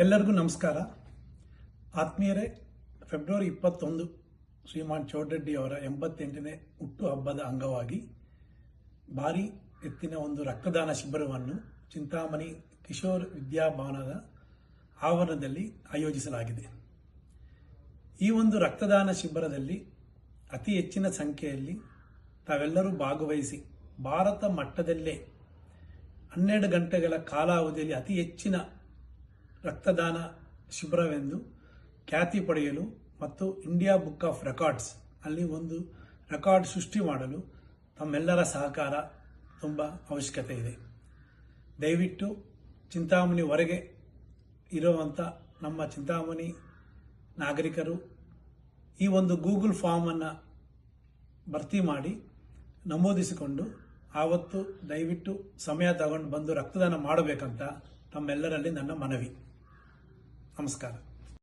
ಎಲ್ಲರಿಗೂ ನಮಸ್ಕಾರ. ಆತ್ಮೀಯರೇ, ಫೆಬ್ರವರಿ ಇಪ್ಪತ್ತೊಂದು ಶ್ರೀಮಾನ್ ಚೌಡರೆಡ್ಡಿ ಅವರ ಎಂಬತ್ತೆಂಟನೇ ಹುಟ್ಟು ಹಬ್ಬದ ಅಂಗವಾಗಿ ಭಾರಿ ಎತ್ತಿನ ಒಂದು ರಕ್ತದಾನ ಶಿಬಿರವನ್ನು ಚಿಂತಾಮಣಿ ಕಿಶೋರ್ ವಿದ್ಯಾಭವನದ ಆವರಣದಲ್ಲಿ ಆಯೋಜಿಸಲಾಗಿದೆ. ಈ ಒಂದು ರಕ್ತದಾನ ಶಿಬಿರದಲ್ಲಿ ಅತಿ ಹೆಚ್ಚಿನ ಸಂಖ್ಯೆಯಲ್ಲಿ ತಾವೆಲ್ಲರೂ ಭಾಗವಹಿಸಿ ಭಾರತ ಮಟ್ಟದಲ್ಲೇ ಹನ್ನೆರಡು ಗಂಟೆಗಳ ಕಾಲಾವಧಿಯಲ್ಲಿ ಅತಿ ಹೆಚ್ಚಿನ ರಕ್ತದಾನ ಶಿಬಿರವೆಂದು ಖ್ಯಾತಿ ಪಡೆಯಲು ಮತ್ತು ಇಂಡಿಯಾ ಬುಕ್ ಆಫ್ ರೆಕಾರ್ಡ್ಸ್ ಅಲ್ಲಿ ಒಂದು ರೆಕಾರ್ಡ್ ಸೃಷ್ಟಿ ಮಾಡಲು ತಮ್ಮೆಲ್ಲರ ಸಹಕಾರ ತುಂಬ ಅವಶ್ಯಕತೆ ಇದೆ. ದಯವಿಟ್ಟು ಚಿಂತಾಮಣಿ ಹೊರಗೆ ಇರುವಂಥ ನಮ್ಮ ಚಿಂತಾಮಣಿ ನಾಗರಿಕರು ಈ ಒಂದು ಗೂಗಲ್ ಫಾರ್ಮನ್ನು ಭರ್ತಿ ಮಾಡಿ ನಮೂದಿಸಿಕೊಂಡು ಆವತ್ತು ದಯವಿಟ್ಟು ಸಮಯ ತಗೊಂಡು ಬಂದು ರಕ್ತದಾನ ಮಾಡಬೇಕಂತ ತಮ್ಮೆಲ್ಲರಲ್ಲಿ ನನ್ನ ಮನವಿ. ನಮಸ್ಕಾರ